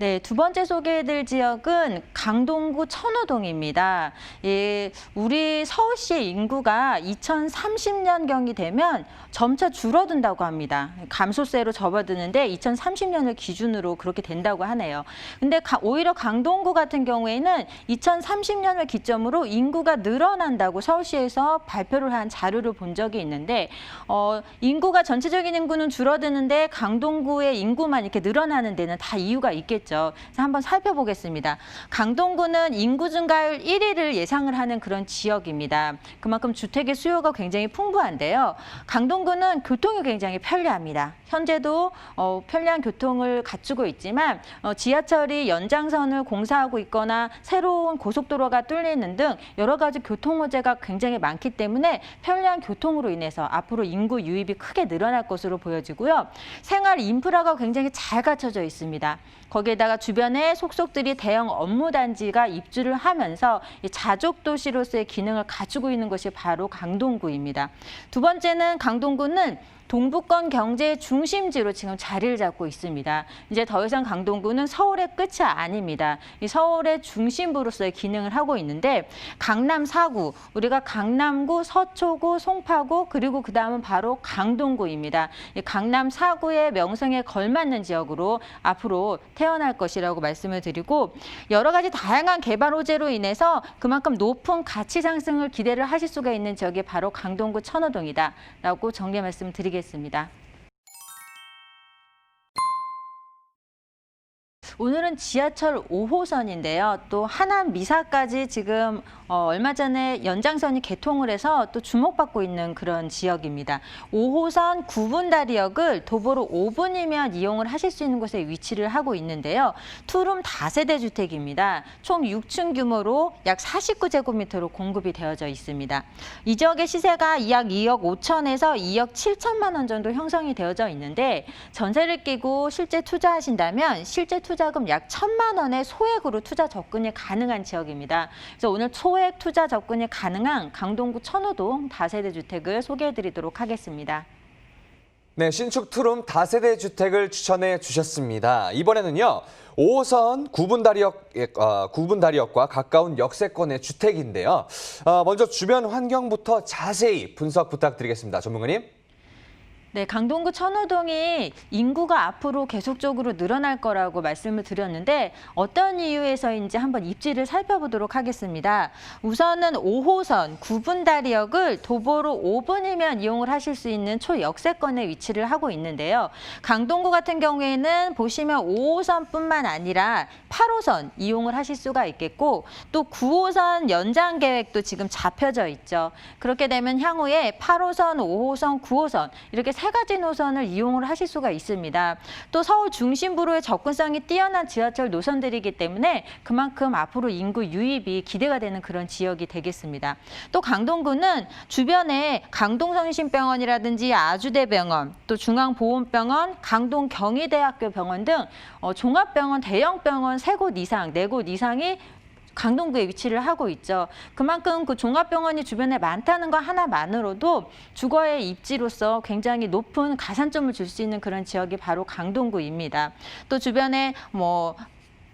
네, 두 번째 소개해드릴 지역은 강동구 천호동입니다. 예, 우리 서울시의 인구가 2030년경이 되면 점차 줄어든다고 합니다. 감소세로 접어드는데 2030년을 기준으로 그렇게 된다고 하네요. 근데 가- 오히려 강동구 같은 경우에는 2030년을 기점으로 인구가 늘어난다고 서울시에서 발표를 한 자료를 본 적이 있는데 어, 인구가 전체적인 인구는 줄어드는데 강동구의 인구만 이렇게 늘어나는 데는 다 이유가 있겠죠. 그래서 한번 살펴보겠습니다. 강동 구는 인구 증가율 1위를 예상을 하는 그런 지역입니다. 그만큼 주택의 수요가 굉장히 풍부한데요. 강동구는 교통이 굉장히 편리합니다. 현재도 어, 편리한 교통을 갖추고 있지만 어, 지하철이 연장선을 공사하고 있거나 새로운 고속도로가 뚫리는 등 여러 가지 교통 호재가 굉장히 많기 때문에 편리한 교통으로 인해서 앞으로 인구 유입이 크게 늘어날 것으로 보여지고요. 생활 인프라가 굉장히 잘 갖춰져 있습니다. 거기에다가 주변에 속속들이 대형 업무 단지가 입주를 하면서 이 자족 도시로서의 기능을 갖추고 있는 것이 바로 강동구입니다. 두 번째는 강동구는 동북권 경제의 중심지로 지금 자리를 잡고 있습니다. 이제 더 이상 강동구는 서울의 끝이 아닙니다. 이 서울의 중심부로서의 기능을 하고 있는데 강남 4구, 우리가 강남구, 서초구, 송파구 그리고 그 다음은 바로 강동구입니다. 이 강남 4구의 명성에 걸맞는 지역으로 앞으로 태어날 것이라고 말씀을 드리고 여러 가지 다양한 개발 호재로 인해서 그만큼 높은 가치 상승을 기대를 하실 수가 있는 지역이 바로 강동구 천호동이다라고 정리 말씀드리겠습니다. 드리겠습니다. 오늘은 지하철 5호선인데요. 또 하남 미사까지 지금 어, 얼마 전에 연장선이 개통을 해서 또 주목받고 있는 그런 지역입니다. 5호선 9분다리역을 도보로 5분이면 이용을 하실 수 있는 곳에 위치를 하고 있는데요. 투룸 다세대 주택입니다. 총 6층 규모로 약 49제곱미터로 공급이 되어져 있습니다. 이 지역의 시세가 약 2억 5천에서 2억 7천만 원 정도 형성이 되어져 있는데 전세를 끼고 실제 투자하신다면 실제 투자 금 약 천만 원의 소액으로 투자 접근이 가능한 지역입니다. 그래서 오늘 소액 투자 접근이 가능한 강동구 천호동 다세대 주택을 소개해드리도록 하겠습니다. 네, 신축 투룸 다세대 주택을 추천해 주셨습니다. 이번에는요, 5호선 구분다리역, 어, 구분다리역과 가까운 역세권의 주택인데요. 어, 먼저 주변 환경부터 자세히 분석 부탁드리겠습니다. 전문가님. 네, 강동구 천호동이 인구가 앞으로 계속적으로 늘어날 거라고 말씀을 드렸는데 어떤 이유에서인지 한번 입지를 살펴보도록 하겠습니다. 우선은 5호선 구분다리역을 도보로 5분이면 이용을 하실 수 있는 초역세권에 위치를 하고 있는데요. 강동구 같은 경우에는 보시면 5호선뿐만 아니라 8호선 이용을 하실 수가 있겠고 또 9호선 연장 계획도 지금 잡혀져 있죠. 그렇게 되면 향후에 8호선, 5호선, 9호선 이렇게 세 가지 노선을 이용을 하실 수가 있습니다. 또 서울 중심부로의 접근성이 뛰어난 지하철 노선들이기 때문에 그만큼 앞으로 인구 유입이 기대가 되는 그런 지역이 되겠습니다. 또 강동구는 주변에 강동성심병원이라든지 아주대병원, 또 중앙보훈병원, 강동경희대학교 병원 등 어, 종합병원, 대형병원 세 곳 이상, 네 곳 이상이 강동구에 위치를 하고 있죠. 그만큼 그 종합병원이 주변에 많다는 것 하나만으로도 주거의 입지로서 굉장히 높은 가산점을 줄 수 있는 그런 지역이 바로 강동구입니다. 또 주변에 뭐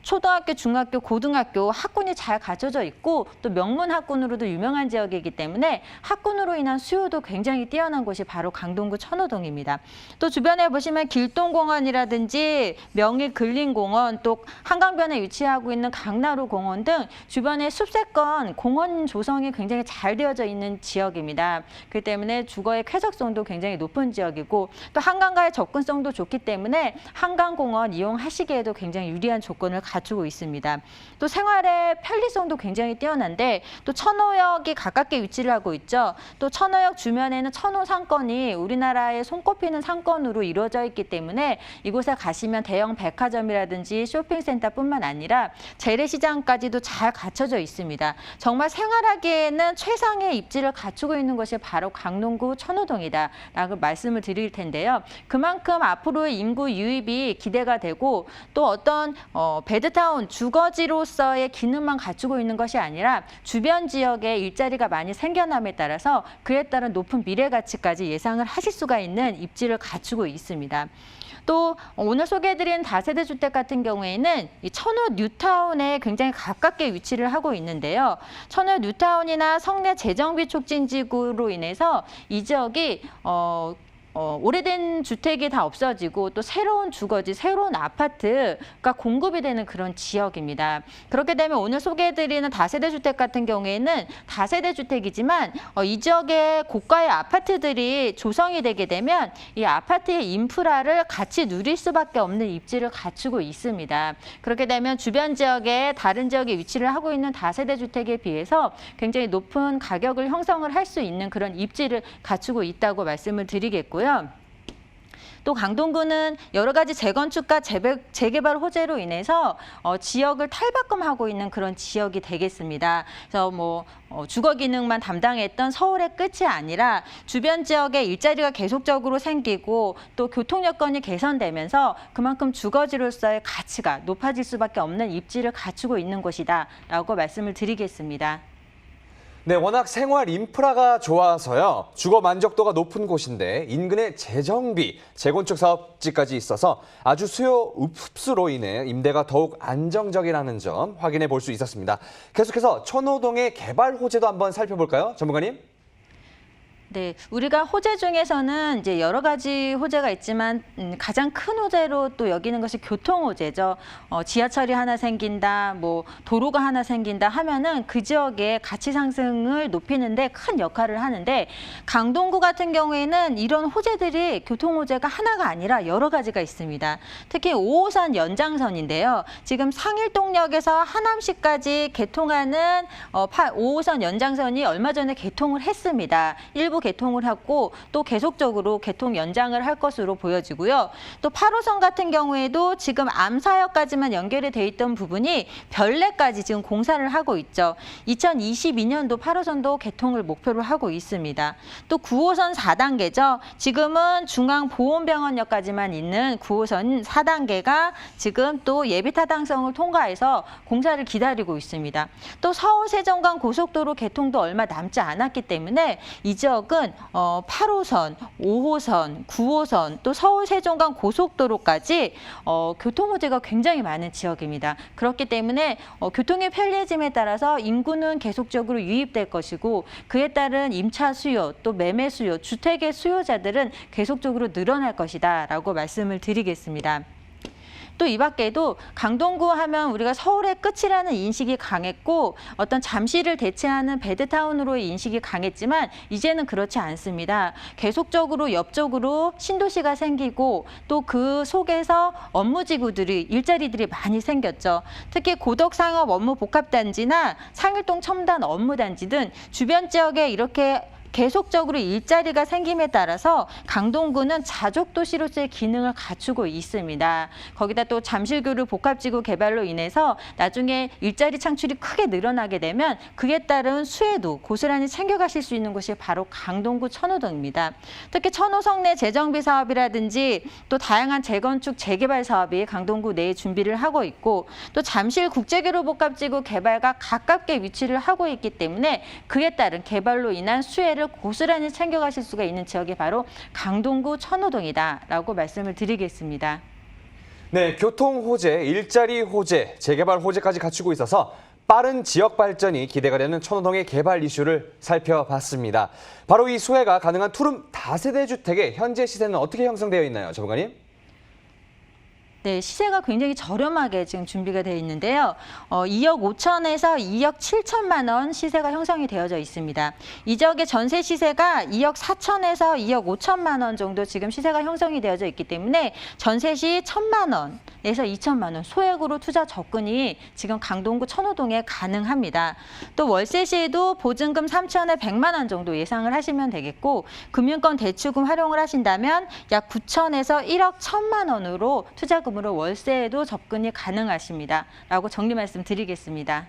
초등학교, 중학교, 고등학교 학군이 잘 갖춰져 있고 또 명문 학군으로도 유명한 지역이기 때문에 학군으로 인한 수요도 굉장히 뛰어난 곳이 바로 강동구 천호동입니다. 또 주변에 보시면 길동공원이라든지 명일 근린공원 또 한강변에 위치하고 있는 강나루 공원 등 주변에 숲세권 공원 조성이 굉장히 잘 되어져 있는 지역입니다. 그 때문에 주거의 쾌적성도 굉장히 높은 지역이고 또 한강과의 접근성도 좋기 때문에 한강공원 이용하시기에도 굉장히 유리한 조건을 갖추고 있습니다. 또 생활의 편리성도 굉장히 뛰어난데 또 천호역이 가깝게 위치를 하고 있죠. 또 천호역 주변에는 천호 상권이 우리나라의 손꼽히는 상권으로 이루어져 있기 때문에 이곳에 가시면 대형 백화점이라든지 쇼핑센터뿐만 아니라 재래시장까지도 잘 갖춰져 있습니다. 정말 생활하기에는 최상의 입지를 갖추고 있는 것이 바로 강동구 천호동이다라고 말씀을 드릴 텐데요. 그만큼 앞으로의 인구 유입이 기대가 되고 또 어떤 어, 베드타운 주거지로서의 기능만 갖추고 있는 것이 아니라 주변 지역에 일자리가 많이 생겨남에 따라서 그에 따른 높은 미래 가치까지 예상을 하실 수가 있는 입지를 갖추고 있습니다. 또 오늘 소개해드린 다세대 주택 같은 경우에는 이 천호 뉴타운에 굉장히 가깝게 위치를 하고 있는데요. 천호 뉴타운이나 성내 재정비 촉진지구로 인해서 이 지역이 어, 어, 오래된 주택이 다 없어지고 또 새로운 주거지, 새로운 아파트가 공급이 되는 그런 지역입니다. 그렇게 되면 오늘 소개해드리는 다세대 주택 같은 경우에는 다세대 주택이지만 어, 이 지역에 고가의 아파트들이 조성이 되게 되면 이 아파트의 인프라를 같이 누릴 수밖에 없는 입지를 갖추고 있습니다. 그렇게 되면 주변 지역에 다른 지역에 위치를 하고 있는 다세대 주택에 비해서 굉장히 높은 가격을 형성을 할 수 있는 그런 입지를 갖추고 있다고 말씀을 드리겠고요. 또 강동구는 여러 가지 재건축과 재배, 재개발 호재로 인해서 어, 지역을 탈바꿈하고 있는 그런 지역이 되겠습니다. 그래서 뭐 어, 주거 기능만 담당했던 서울의 끝이 아니라 주변 지역에 일자리가 계속적으로 생기고 또 교통 여건이 개선되면서 그만큼 주거지로서의 가치가 높아질 수밖에 없는 입지를 갖추고 있는 곳이다라고 말씀을 드리겠습니다. 네, 워낙 생활 인프라가 좋아서요. 주거 만족도가 높은 곳인데 인근에 재정비, 재건축 사업지까지 있어서 아주 수요 흡수로 인해 임대가 더욱 안정적이라는 점 확인해 볼 수 있었습니다. 계속해서 천호동의 개발 호재도 한번 살펴볼까요? 전문가님? 네, 우리가 호재 중에서는 이제 여러 가지 호재가 있지만 음, 가장 큰 호재로 또 여기는 것이 교통 호재죠. 어, 지하철이 하나 생긴다, 뭐 도로가 하나 생긴다 하면은 그 지역의 가치 상승을 높이는데 큰 역할을 하는데 강동구 같은 경우에는 이런 호재들이 교통 호재가 하나가 아니라 여러 가지가 있습니다. 특히 5호선 연장선인데요. 지금 상일동역에서 하남시까지 개통하는 어, 5호선 연장선이 얼마 전에 개통을 했습니다. 일부 개통을 하고 또 계속적으로 개통 연장을 할 것으로 보여지고요. 또 8호선 같은 경우에도 지금 암사역까지만 연결이 돼 있던 부분이 별내까지 지금 공사를 하고 있죠. 2022년도 8호선도 개통을 목표로 하고 있습니다. 또 9호선 4단계죠. 지금은 중앙보훈병원역까지만 있는 9호선 4단계가 지금 또 예비 타당성을 통과해서 공사를 기다리고 있습니다. 또 서울 세종간 고속도로 개통도 얼마 남지 않았기 때문에 이 지역 은 어, 8호선, 5호선, 9호선 또 서울 세종간 고속도로까지 어, 교통 호재가 굉장히 많은 지역입니다. 그렇기 때문에 어, 교통의 편리해짐에 따라서 인구는 계속적으로 유입될 것이고 그에 따른 임차 수요 또 매매 수요, 주택의 수요자들은 계속적으로 늘어날 것이다라고 말씀을 드리겠습니다. 또 이 밖에도 강동구 하면 우리가 서울의 끝이라는 인식이 강했고 어떤 잠시를 대체하는 베드타운으로의 인식이 강했지만 이제는 그렇지 않습니다. 계속적으로 옆쪽으로 신도시가 생기고 또 그 속에서 업무지구들이 일자리들이 많이 생겼죠. 특히 고덕상업 업무 복합단지나 상일동 첨단 업무단지 등 주변 지역에 이렇게 계속적으로 일자리가 생김에 따라서 강동구는 자족 도시로서의 기능을 갖추고 있습니다. 거기다 또 잠실교류 복합지구 개발로 인해서 나중에 일자리 창출이 크게 늘어나게 되면 그에 따른 수혜도 고스란히 챙겨가실 수 있는 곳이 바로 강동구 천호동입니다. 특히 천호 성 내 재정비 사업이라든지 또 다양한 재건축 재개발 사업이 강동구 내에 준비를 하고 있고 또 잠실 국제교류 복합지구 개발과 가깝게 위치를 하고 있기 때문에 그에 따른 개발로 인한 수혜를 고스란히 챙겨가실 수가 있는 지역이 바로 강동구 천호동이다라고 말씀을 드리겠습니다. 네, 교통 호재, 일자리 호재, 재개발 호재까지 갖추고 있어서 빠른 지역 발전이 기대가 되는 천호동의 개발 이슈를 살펴봤습니다. 바로 이 수혜가 가능한 투룸 다세대 주택의 현재 시세는 어떻게 형성되어 있나요, 전문가님? 네, 시세가 굉장히 저렴하게 지금 준비가 되어 있는데요. 어, 2억 5천에서 2억 7천만 원 시세가 형성이 되어져 있습니다. 이 지역의 전세 시세가 2억 4천에서 2억 5천만 원 정도 지금 시세가 형성이 되어져 있기 때문에 전세 시 1천만 원에서 2천만 원 소액으로 투자 접근이 지금 강동구 천호동에 가능합니다. 또 월세 시에도 보증금 3천에 100만 원 정도 예상을 하시면 되겠고 금융권 대출금 활용을 하신다면 약 9천에서 1억 1천만 원으로 투자금 으로 월세에도 접근이 가능하십니다. 라고 정리 말씀 드리겠습니다.